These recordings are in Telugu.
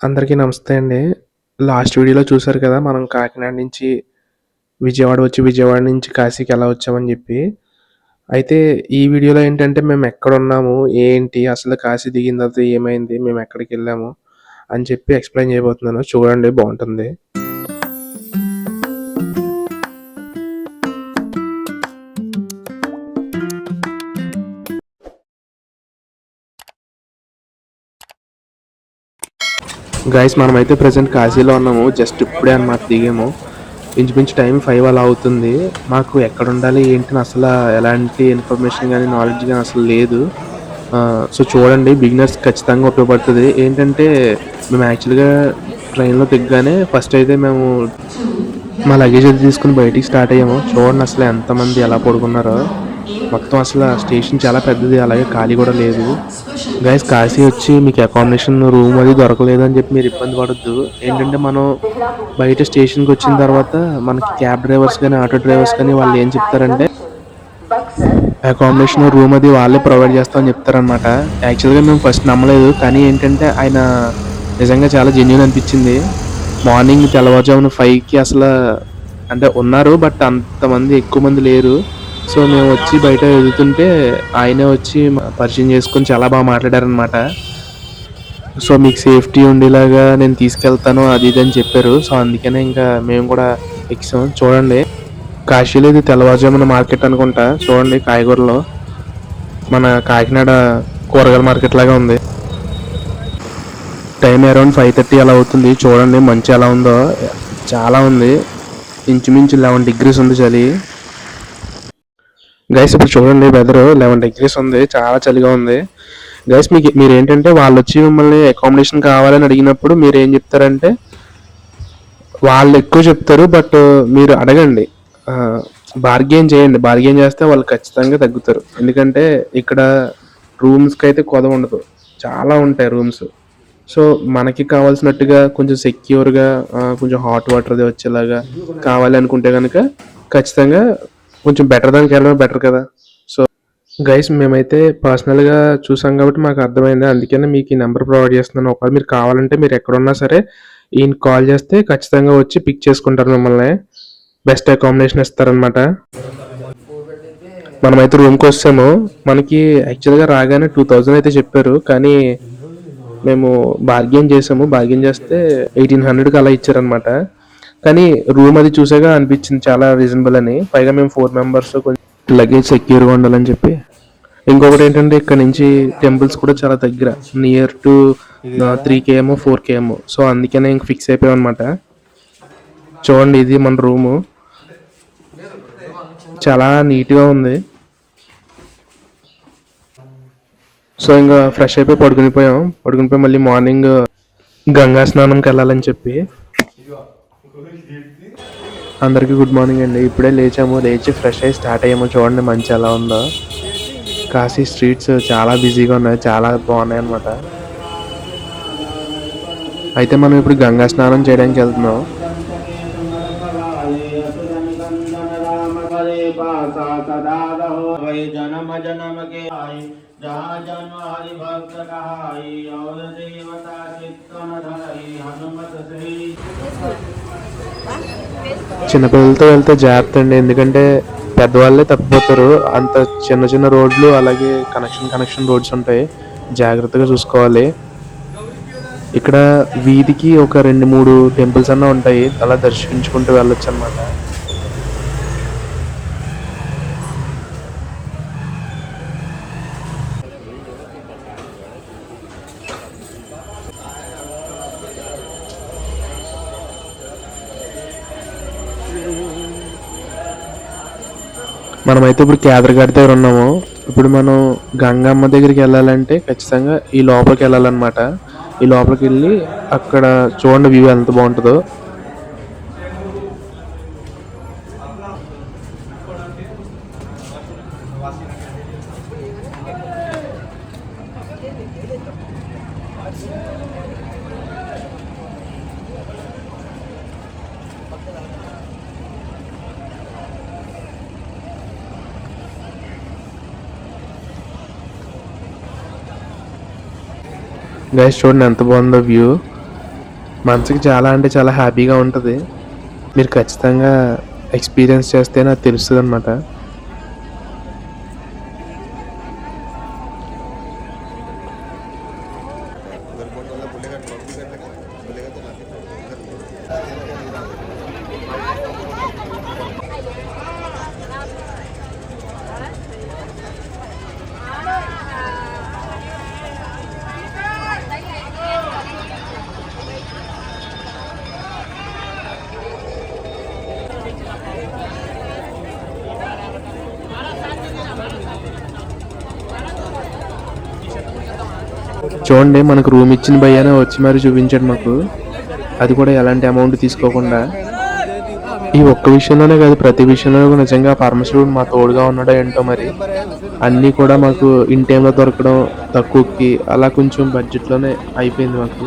అందరికీ నమస్తే అండి. లాస్ట్ వీడియోలో చూసారు కదా! మనం కాకినాడ నుంచి విజయవాడ వచ్చి, విజయవాడ నుంచి కాశీకి ఎలా వచ్చామని చెప్పి అయితే ఈ వీడియోలో ఏంటంటే మేము ఎక్కడ ఉన్నాము ఏంటి, అసలు కాశీ దిగిన తర్వాత ఏమైంది, మేము ఎక్కడికెళ్ళాము అని చెప్పి ఎక్స్‌ప్లెయిన్ చేయబోతున్నాను. చూడండి బాగుంటుంది గైస్ మనమైతే ప్రెజెంట్ కాశీలో ఉన్నాము. జస్ట్ ఇప్పుడే అనమాట దిగాము. ఇంచుమించు టైం ఫైవ్ అలా అవుతుంది. మాకు ఎక్కడుండాలి, ఏంటి అని ఎలాంటి ఇన్ఫర్మేషన్ కానీ నాలెడ్జ్ కానీ అసలు లేదు. సో చూడండి బిగినర్స్ ఖచ్చితంగా ఉపయోగపడుతుంది ఏంటంటే మేము యాక్చువల్‌గా ట్రైన్‌లో దిగగానే ఫస్ట్ అయితే మేము మా లగేజ్ అది తీసుకుని బయటికి స్టార్ట్ అయ్యాము. చూడండి అసలు ఎంతమంది ఎలా పడుకున్నారో. మొత్తం అసలు స్టేషన్ చాలా పెద్దది. అలాగే ఖాళీ కూడా లేదు. గైస్ కాశీ వచ్చి మీకు అకామిడేషన్ రూమ్ అది దొరకలేదు అని చెప్పి మీరు ఇబ్బంది పడద్దు ఏంటంటే మనం బయట స్టేషన్‌కి వచ్చిన తర్వాత మనకి క్యాబ్ డ్రైవర్స్ కానీ ఆటో డ్రైవర్స్ కానీ వాళ్ళు ఏం చెప్తారంటే అకామిడేషన్ రూమ్ అది వాళ్ళే ప్రొవైడ్ చేస్తామని చెప్తారనమాట. యాక్చువల్‌గా మేము ఫస్ట్ నమ్మలేదు. కానీ ఏంటంటే ఆయన నిజంగా చాలా జెన్యున్ అనిపించింది. మార్నింగ్ తెల్లవారుజామున ఫైవ్కి అసలు అంటే ఉన్నారు. బట్ అంతమంది ఎక్కువ మంది లేరు. సో మేము వచ్చి బయట ఎదుగుతుంటే ఆయనే వచ్చి పరిచయం చేసుకొని చాలా బాగా మాట్లాడారనమాట. సో మీకు సేఫ్టీ ఉండేలాగా నేను తీసుకెళ్తాను అది ఇది అని చెప్పారు. సో అందుకనే ఇంకా మేము కూడా ఎక్కాం. చూడండి కాశీలో ఇది తెల్లవారుజామున మార్కెట్ అనుకుంటా. చూడండి కాయగూరలో మన కాకినాడ కూరగాయల మార్కెట్ లాగా ఉంది. టైం అరౌండ్ 5:30 అలా అవుతుంది. చూడండి మంచి ఎలా ఉందో. చాలా ఉంది. ఇంచుమించు 11 డిగ్రీస్ ఉంది చలి. గైస్ ఇప్పుడు చూడండి వెదర్ 11 డిగ్రీస్ ఉంది. చాలా చలిగా ఉంది. గైస్ మీకు మీరు ఏంటంటే వాళ్ళు వచ్చి మిమ్మల్ని అకామిడేషన్ కావాలని అడిగినప్పుడు మీరు ఏం చెప్తారంటే వాళ్ళు ఎక్కువ చెప్తారు. బట్ మీరు అడగండి. బార్గెన్ బార్గెయిన్ చేయండి. బార్గెయిన్ చేస్తే వాళ్ళు ఖచ్చితంగా తగ్గుతారు. ఎందుకంటే ఇక్కడ రూమ్స్కి అయితే కొదవ ఉండదు. చాలా ఉంటాయి రూమ్స్. సో మనకి కావాల్సినట్టుగా కొంచెం సెక్యూర్‌గా కొంచెం హాట్ వాటర్ అది వచ్చేలాగా కావాలి అనుకుంటే కనుక ఖచ్చితంగా కొంచెం బెటర్ దానికి వెళ్ళడం బెటర్ కదా! సో గైస్ మేమైతే పర్సనల్‌గా చూసాం కాబట్టి మాకు అర్థమైంది. అందుకనే మీకు ఈ నెంబర్ ప్రొవైడ్ చేస్తున్నాను. ఒకవేళ మీరు కావాలంటే మీరు ఎక్కడున్నా సరే ఈయన కాల్ చేస్తే ఖచ్చితంగా వచ్చి పిక్ చేసుకుంటారు మిమ్మల్ని. బెస్ట్ అకామిడేషన్ ఇస్తారనమాట. మనమైతే రూమ్‌కి వస్తాము మనకి యాక్చువల్‌గా రాగానే 2000 అయితే చెప్పారు. కానీ మేము బార్గెన్ చేసాము. బార్గెన్ చేస్తే 1800కి అలా ఇచ్చారనమాట. కానీ రూమ్ అది చూసాక అనిపించింది చాలా రీజనబుల్ అని. పైగా మేము 4 మెంబర్స్ కొంచెం లగేజ్ సెక్యూర్‌గా ఉండాలని చెప్పి. ఇంకొకటి ఏంటంటే ఇక్కడ నుంచి టెంపుల్స్ కూడా చాలా దగ్గర. Near to 3 KM, 4 KM. So అందుకనే ఇంక ఫిక్స్ అయిపోయాం అనమాట. చూడండి ఇది మన రూము. చాలా నీట్‌గా ఉంది. సో ఇంక ఫ్రెష్ అయిపోయి పడుకునిపోయాం. పడుకునిపోయి మళ్ళీ మార్నింగ్ గంగా స్నానంకి వెళ్ళాలని చెప్పి అందరికీ గుడ్ మార్నింగ్ అండి. ఇప్పుడే లేచాము. లేచి ఫ్రెష్ అయ్యి స్టార్ట్ అయ్యాము. చూడండి మంచు ఎలా ఉందో. కాశీ స్ట్రీట్స్ చాలా బిజీగా ఉన్నాయి. చాలా బాగున్నాయన్నమాట. అయితే మనం ఇప్పుడు గంగా స్నానం చేయడానికి వెళ్తున్నాం. जन्म जन्म के आई जहाँ जन्म हरि भक्त कहाई और देवता चित्तन धरई हनुमत श्री చిన్నపిల్లలతో వెళ్తే జాగ్రత్త అండి. ఎందుకంటే పెద్దవాళ్ళే తప్పిపోతారు. అంత చిన్న చిన్న రోడ్లు అలాగే కనెక్షన్ కనెక్షన్ రోడ్స్ ఉంటాయి. జాగ్రత్తగా చూసుకోవాలి. ఇక్కడ వీధికి ఒక 2, 3 టెంపుల్స్ అన్నా ఉంటాయి. అలా దర్శించుకుంటూ వెళ్ళొచ్చు అనమాట. మనమైతే ఇప్పుడు కేదర్ఘాట్ దగ్గర ఉన్నాము. ఇప్పుడు మనం గంగమ్మ దగ్గరికి వెళ్ళాలంటే ఖచ్చితంగా ఈ లోపలికి వెళ్ళాలన్నమాట. ఈ లోపలికి వెళ్ళి అక్కడ చూడండి వ్యూ ఎంత బాగుంటుందో. గైస్ చూడండి ఎంత బాగుందో వ్యూ మనసుకి చాలా అంటే చాలా హ్యాపీగా ఉంటుంది. మీరు ఖచ్చితంగా ఎక్స్పీరియన్స్ చేస్తే నాకు తెలుస్తుంది అనమాట చూడండి మనకు రూమ్ ఇచ్చిన భయ్యానే వచ్చి మరి చూపించాడు మాకు. అది కూడా ఎలాంటి అమౌంట్ తీసుకోకుండా. ఈ ఒక్క విషయంలోనే కాదు ప్రతి విషయంలో నిజంగా పరమశివుడు మా తోడుగా ఉన్నాడో ఏంటో మరి. అన్నీ కూడా మాకు ఇన్ టైంలో దొరకడం తక్కువకి అలా కొంచెం బడ్జెట్లోనే అయిపోయింది మాకు.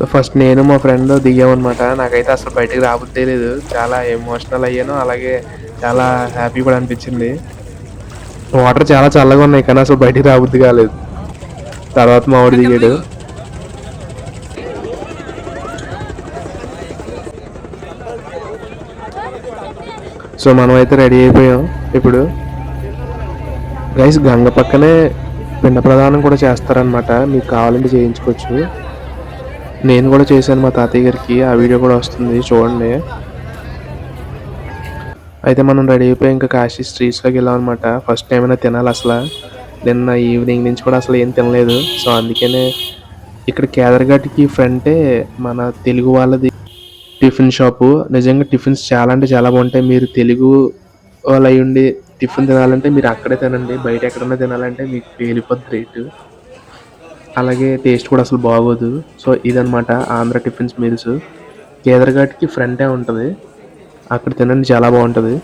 సో ఫస్ట్ నేను మా ఫ్రెండ్ దిగామన్నమాట నాకైతే అసలు బయటకు రాబుద్దే లేదు. చాలా ఎమోషనల్ అయ్యాను. అలాగే చాలా హ్యాపీ కూడా అనిపించింది. వాటర్ చాలా చల్లగా ఉన్నాయి కానీ అసలు బయటికి రాబుద్ది కాలేదు. తర్వాత మా వాడు దిగాడు. సో మనం అయితే రెడీ అయిపోయాం ఇప్పుడు. గైస్ గంగ పక్కనే పిండ ప్రదానం కూడా చేస్తారనమాట మీకు కావాలంటే చేయించుకోవచ్చు. నేను కూడా చేశాను మా తాతయ్య గారికి. ఆ వీడియో కూడా వస్తుంది చూడండి. అయితే మనం రెడీ అయిపోయి ఇంకా కాశీ స్ట్రీట్స్లోకి వెళ్ళాం అనమాట ఫస్ట్ టైం అయినా తినాలి అసలు. నిన్న ఈవినింగ్ నుంచి కూడా అసలు ఏం తినలేదు. సో అందుకనే ఇక్కడ కేదర్ఘాట్కి ఫ్రంటే మన తెలుగు వాళ్ళది టిఫిన్ షాపు నిజంగా టిఫిన్స్ చాలా అంటే చాలా బాగుంటాయి. మీరు తెలుగు వాళ్ళు అయి ఉండి టిఫిన్ తినాలంటే మీరు అక్కడే తినండి. బయట ఎక్కడన్నా తినాలంటే మీకు పేలిపోద్ది రేటు అలాగే టేస్ట్ కూడా అసలు బాగోదు. సో ఇదనమాట ఆంధ్ర టిఫిన్స్ మీల్స్. కేదర్ఘాట్కి ఫ్రంటే ఉంటుంది. అక్కడ తినండి చాలా బాగుంటుంది.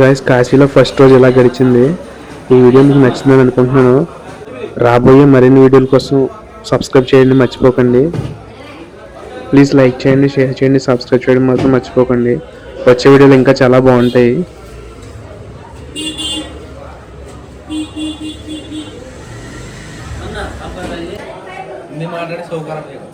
గాయస్ కాశీలో ఫస్ట్ రోజు ఇలా గడిచింది? ఈ వీడియో మీకు నచ్చిందని అనుకుంటున్నాను. రాబోయే మరిన్ని వీడియోల కోసం సబ్స్క్రైబ్ చేయండి మర్చిపోకండి. ప్లీజ్ లైక్ చేయండి షేర్ చేయండి సబ్స్క్రైబ్ చేయడం మాత్రం మర్చిపోకండి. వచ్చే వీడియోలు ఇంకా చాలా బాగుంటాయి. మాట్లాడే సౌకర్యం